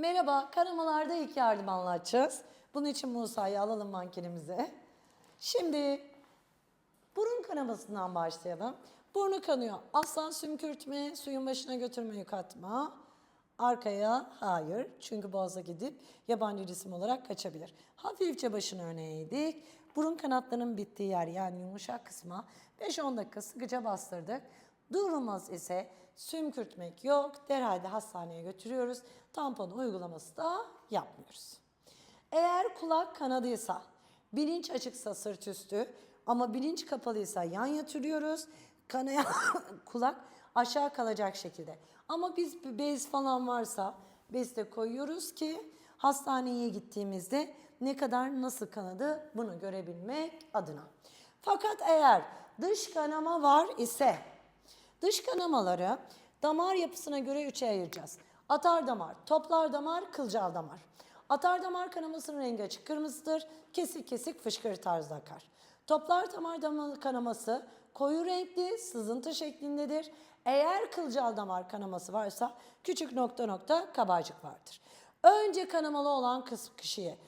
Merhaba, kanamalarda ilk yardım anlatacağız. Bunun için Musa'yı alalım mankenimize. Şimdi burun kanamasından başlayalım. Burnu kanıyor. Aslan sümkürtme, suyun başına götürme yük atma. Arkaya hayır çünkü boğaza gidip yabancı cisim olarak kaçabilir. Hafifçe başını öne eğdik. Burun kanatlarının bittiği yer yani yumuşak kısma 5-10 dakika sıkıca bastırdık. Durmaz ise sümkürtmek yok. Derhal de hastaneye götürüyoruz. Tampon uygulaması da yapmıyoruz. Eğer kulak kanadıysa, bilinç açıksa sırt üstü ama bilinç kapalıysa yan yatırıyoruz. Kanayan kulak aşağı kalacak şekilde. Ama biz bez falan varsa bez de koyuyoruz ki hastaneye gittiğimizde ne kadar nasıl kanadı bunu görebilmek adına. Fakat eğer dış kanama var ise Dış kanamaları damar yapısına göre üçe ayıracağız. Atar damar, toplar damar, kılcal damar. Atar damar kanamasının rengi açık kırmızıdır. Kesik kesik fışkır tarzda akar. Toplar damar damar kanaması koyu renkli, sızıntı şeklindedir. Eğer kılcal damar kanaması varsa küçük nokta nokta kabarcık vardır. Önce kanamalı olan kişiye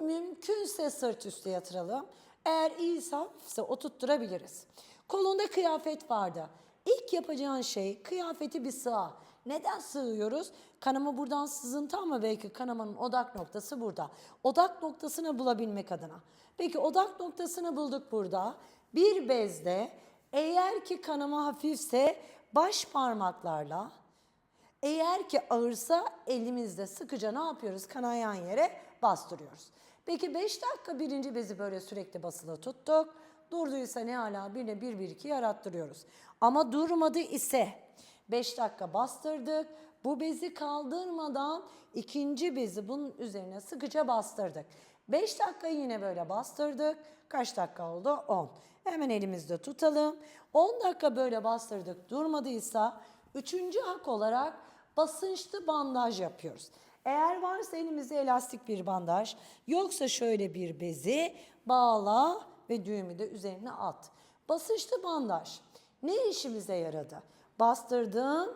mümkünse sırt üstü yatıralım. Eğer iyiyse hafifse oturtturabiliriz. Kolunda kıyafet vardı. İlk yapacağın şey kıyafeti bir sığa. Neden sığıyoruz? Kanama buradan sızıntı ama belki kanamanın odak noktası burada. Odak noktasını bulabilmek adına. Peki odak noktasını bulduk burada. Bir bezde eğer ki kanama hafifse baş parmaklarla eğer ki ağırsa elimizde sıkıca ne yapıyoruz? Kanayan yere bastırıyoruz. Peki 5 dakika birinci bezi böyle sürekli basılı tuttuk. Durduysa ne hala birine 1 1 2 yarattırıyoruz. Ama durmadı ise 5 dakika bastırdık. Bu bezi kaldırmadan ikinci bezi bunun üzerine sıkıca bastırdık. 5 dakika yine böyle bastırdık. Kaç dakika oldu? 10. Hemen elimizde tutalım. 10 dakika böyle bastırdık durmadıysa üçüncü hak olarak basınçlı bandaj yapıyoruz. Eğer varsa elimizde elastik bir bandaj, yoksa şöyle bir bezi bağla ve düğümü de üzerine at. Basınçlı bandaj ne işimize yaradı? Bastırdım,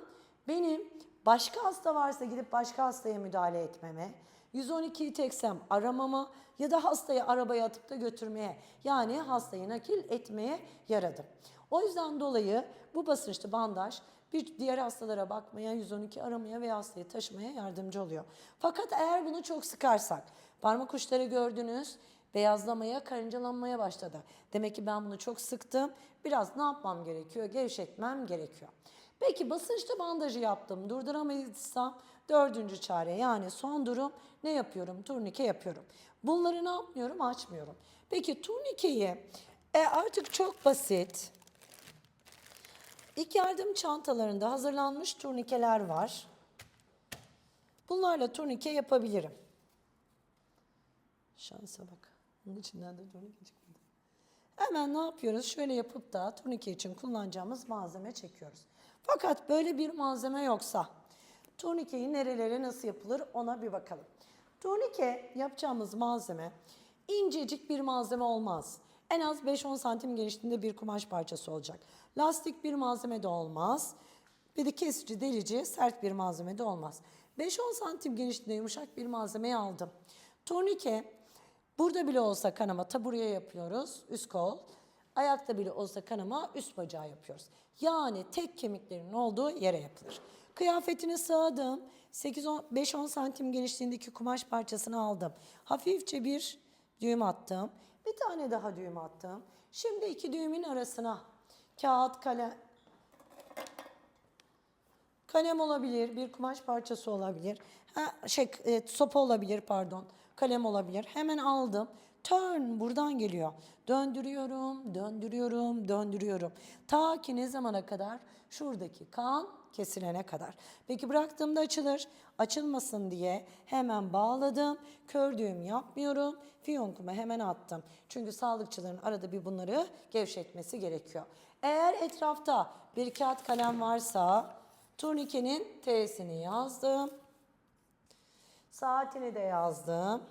benim başka hasta varsa gidip başka hastaya müdahale etmeme, 112'yi teksem aramama ya da hastayı arabaya atıp da götürmeye yani hastayı nakil etmeye yaradı. O yüzden dolayı bu basınçlı bandaj bir diğer hastalara bakmaya, 112 aramaya veya hastayı taşımaya yardımcı oluyor. Fakat eğer bunu çok sıkarsak, parmak uçları gördünüz, beyazlamaya, karıncalanmaya başladı. Demek ki ben bunu çok sıktım. Biraz ne yapmam gerekiyor? Gevşetmem gerekiyor. Peki basınçlı bandajı yaptım. Durduramadıysam dördüncü çare yani son durum ne yapıyorum? Turnike yapıyorum. Bunları ne yapmıyorum? Açmıyorum. Peki turnikeyi e, artık çok basit. İlk yardım çantalarında hazırlanmış turnikeler var. Bunlarla turnike yapabilirim. Şansa bak. Bunun içinden de turnike çıkmadı. Hemen ne yapıyoruz? Şöyle yapıp da turnike için kullanacağımız malzeme çekiyoruz. Fakat böyle bir malzeme yoksa turnikeyi nerelere nasıl yapılır ona bir bakalım. Turnike yapacağımız malzeme incecik bir malzeme olmaz. En az 5-10 santim genişliğinde bir kumaş parçası olacak. Lastik bir malzeme de olmaz. Bir de kesici, delici, sert bir malzeme de olmaz. 5-10 santim genişliğinde yumuşak bir malzemeyi aldım. Turnike burada bile olsa kanama taburaya yapıyoruz, üst kol. Ayakta bile olsa kanama üst bacağı yapıyoruz. Yani tek kemiklerin olduğu yere yapılır. Kıyafetini sığadım. 5-10 santim genişliğindeki kumaş parçasını aldım. Hafifçe bir düğüm attım. Bir tane daha düğüm attım. Şimdi iki düğümün arasına kağıt, kalem, kalem olabilir, bir kumaş parçası olabilir. Ha, şey, e, sopa olabilir pardon. Kalem olabilir. Hemen aldım. Turn buradan geliyor. Döndürüyorum, döndürüyorum, döndürüyorum. Ta ki ne zamana kadar? Şuradaki kan kesilene kadar. Peki bıraktığımda açılır. Açılmasın diye hemen bağladım. Kör düğüm yapmıyorum. Fiyonkuma hemen attım. Çünkü sağlıkçıların arada bir bunları gevşetmesi gerekiyor. Eğer etrafta bir kağıt kalem varsa turnikenin T'sini yazdım. Saatini de yazdım.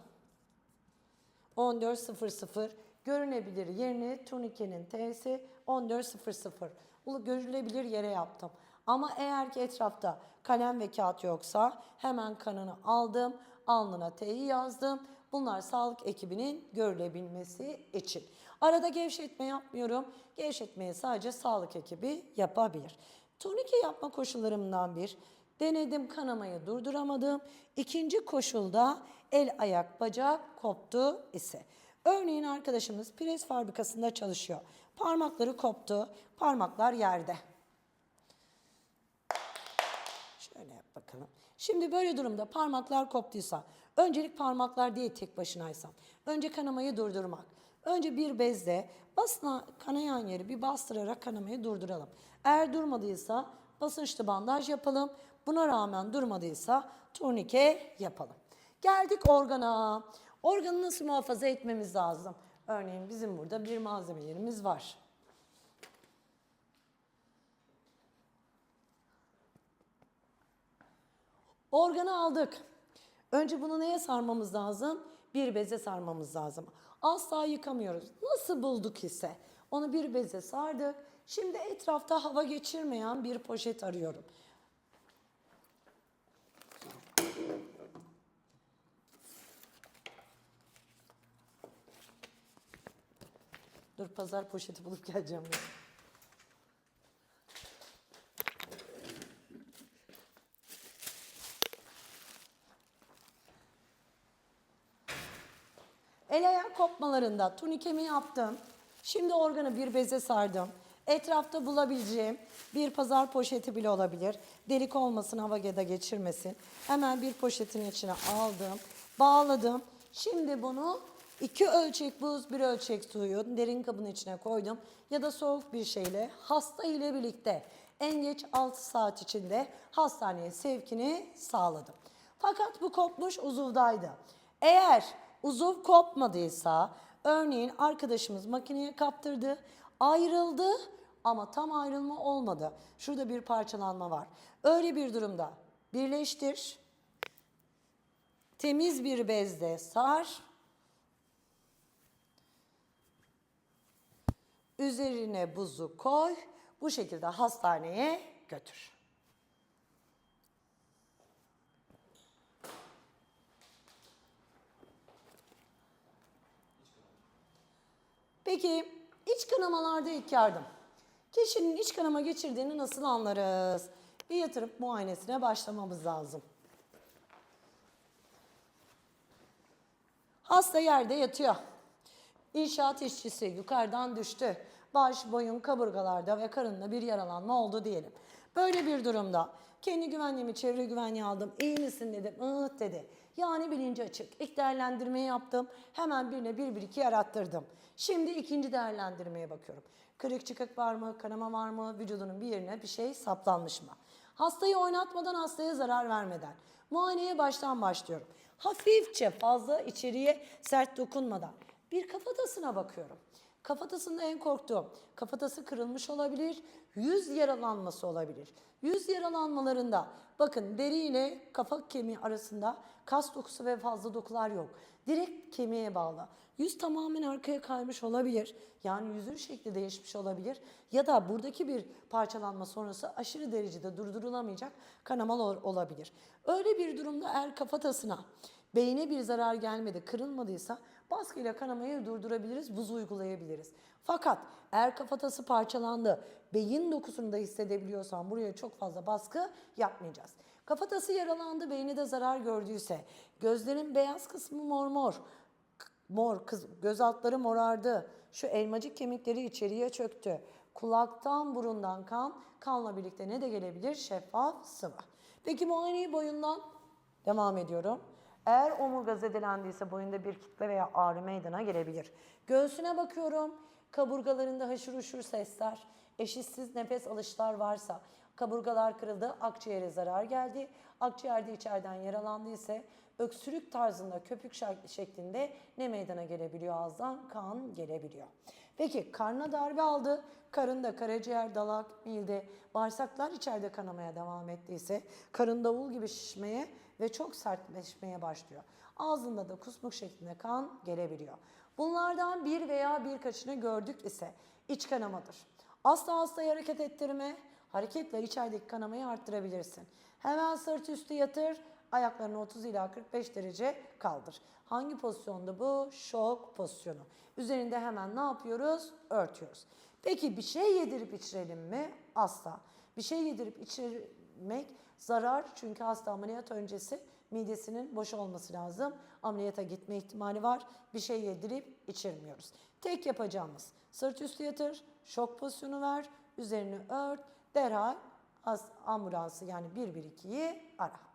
14.00 görünebilir yerini turnikenin T'si 14.00 Ulu görülebilir yere yaptım. Ama eğer ki etrafta kalem ve kağıt yoksa hemen kanını aldım, alnına T'yi yazdım. Bunlar sağlık ekibinin görülebilmesi için. Arada gevşetme yapmıyorum. Gevşetmeyi sadece sağlık ekibi yapabilir. Turnike yapma koşullarımdan bir. Denedim kanamayı durduramadım. İkinci koşulda el ayak bacak koptu ise. Örneğin arkadaşımız pres fabrikasında çalışıyor. Parmakları koptu, parmaklar yerde. Şöyle yap bakalım. Şimdi böyle durumda parmaklar koptuysa, öncelik parmaklar değil tek başınaysam. Önce kanamayı durdurmak. Önce bir bezle basına kanayan yeri bir bastırarak kanamayı durduralım. Eğer durmadıysa basınçlı bandaj yapalım. Buna rağmen durmadıysa turnike yapalım. Geldik organa. Organı nasıl muhafaza etmemiz lazım? Örneğin bizim burada bir malzemelerimiz var. Organı aldık. Önce bunu neye sarmamız lazım? Bir beze sarmamız lazım. Asla yıkamıyoruz. Nasıl bulduk ise onu bir beze sardık. Şimdi etrafta hava geçirmeyen bir poşet arıyorum. Dur pazar poşeti bulup geleceğim. ben. El ayak kopmalarında turnikemi yaptım. Şimdi organı bir beze sardım. Etrafta bulabileceğim bir pazar poşeti bile olabilir. Delik olmasın, hava da geçirmesin. Hemen bir poşetin içine aldım, bağladım. Şimdi bunu iki ölçek buz, bir ölçek suyu derin kabın içine koydum. Ya da soğuk bir şeyle hasta ile birlikte en geç 6 saat içinde hastaneye sevkini sağladım. Fakat bu kopmuş uzuvdaydı. Eğer uzuv kopmadıysa örneğin arkadaşımız makineye kaptırdı, ayrıldı ama tam ayrılma olmadı. Şurada bir parçalanma var. Öyle bir durumda birleştir, temiz bir bezle sar, üzerine buzu koy, bu şekilde hastaneye götür. Peki iç kanamalarda ilk yardım. Kişinin iç kanama geçirdiğini nasıl anlarız? Bir yatırıp muayenesine başlamamız lazım. Hasta yerde yatıyor. İnşaat işçisi yukarıdan düştü. Baş, boyun, kaburgalarda ve karında bir yaralanma oldu diyelim. Böyle bir durumda kendi güvenliğimi, çevre güvenliği aldım. İyi misin dedim. ıh dedi. Yani bilinci açık. İlk değerlendirmeyi yaptım. Hemen birine bir bir iki yarattırdım. Şimdi ikinci değerlendirmeye bakıyorum. Kırık çıkık var mı, kanama var mı, vücudunun bir yerine bir şey saplanmış mı? Hastayı oynatmadan, hastaya zarar vermeden. Muayeneye baştan başlıyorum. Hafifçe fazla içeriye sert dokunmadan bir kafatasına bakıyorum. Kafatasında en korktuğum, kafatası kırılmış olabilir, yüz yaralanması olabilir. Yüz yaralanmalarında bakın deri ile kafa kemiği arasında kas dokusu ve fazla dokular yok. Direkt kemiğe bağlı. Yüz tamamen arkaya kaymış olabilir. Yani yüzün şekli değişmiş olabilir. Ya da buradaki bir parçalanma sonrası aşırı derecede durdurulamayacak kanamalar olabilir. Öyle bir durumda eğer kafatasına beyne bir zarar gelmedi, kırılmadıysa baskıyla kanamayı durdurabiliriz, buz uygulayabiliriz. Fakat eğer kafatası parçalandı, beyin dokusunu da hissedebiliyorsan buraya çok fazla baskı yapmayacağız. Kafatası yaralandı, beyni de zarar gördüyse, gözlerin beyaz kısmı mor mor, mor, kız, göz altları morardı, şu elmacık kemikleri içeriye çöktü, kulaktan burundan kan, kanla birlikte ne de gelebilir? Şeffaf sıvı. Peki muayeneyi boyundan devam ediyorum. Eğer omurga zedelendiyse boyunda bir kitle veya ağrı meydana gelebilir. Göğsüne bakıyorum. Kaburgalarında haşır uşur sesler, eşitsiz nefes alışlar varsa, kaburgalar kırıldı, akciğere zarar geldi. Akciğerde içeriden yaralandı ise öksürük tarzında köpük şeklinde ne meydana gelebiliyor ağızdan? Kan gelebiliyor. Peki karnına darbe aldı, karında karaciğer, dalak, mide, bağırsaklar içeride kanamaya devam ettiyse karın davul gibi şişmeye ve çok sertleşmeye başlıyor. Ağzında da kusmuk şeklinde kan gelebiliyor. Bunlardan bir veya birkaçını gördük ise iç kanamadır. Asla hastayı hareket ettirme, hareketle içerideki kanamayı arttırabilirsin. Hemen sırt üstü yatır, ayaklarını 30 ila 45 derece kaldır. Hangi pozisyonda bu? Şok pozisyonu. Üzerinde hemen ne yapıyoruz? Örtüyoruz. Peki bir şey yedirip içirelim mi? Asla. Bir şey yedirip içirmek zarar çünkü hasta ameliyat öncesi midesinin boş olması lazım. Ameliyata gitme ihtimali var. Bir şey yedirip içirmiyoruz. Tek yapacağımız sırt üstü yatır, şok pozisyonu ver, üzerini ört, derhal ambulansı yani 112'yi ara.